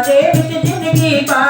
దేవికి దిగి పా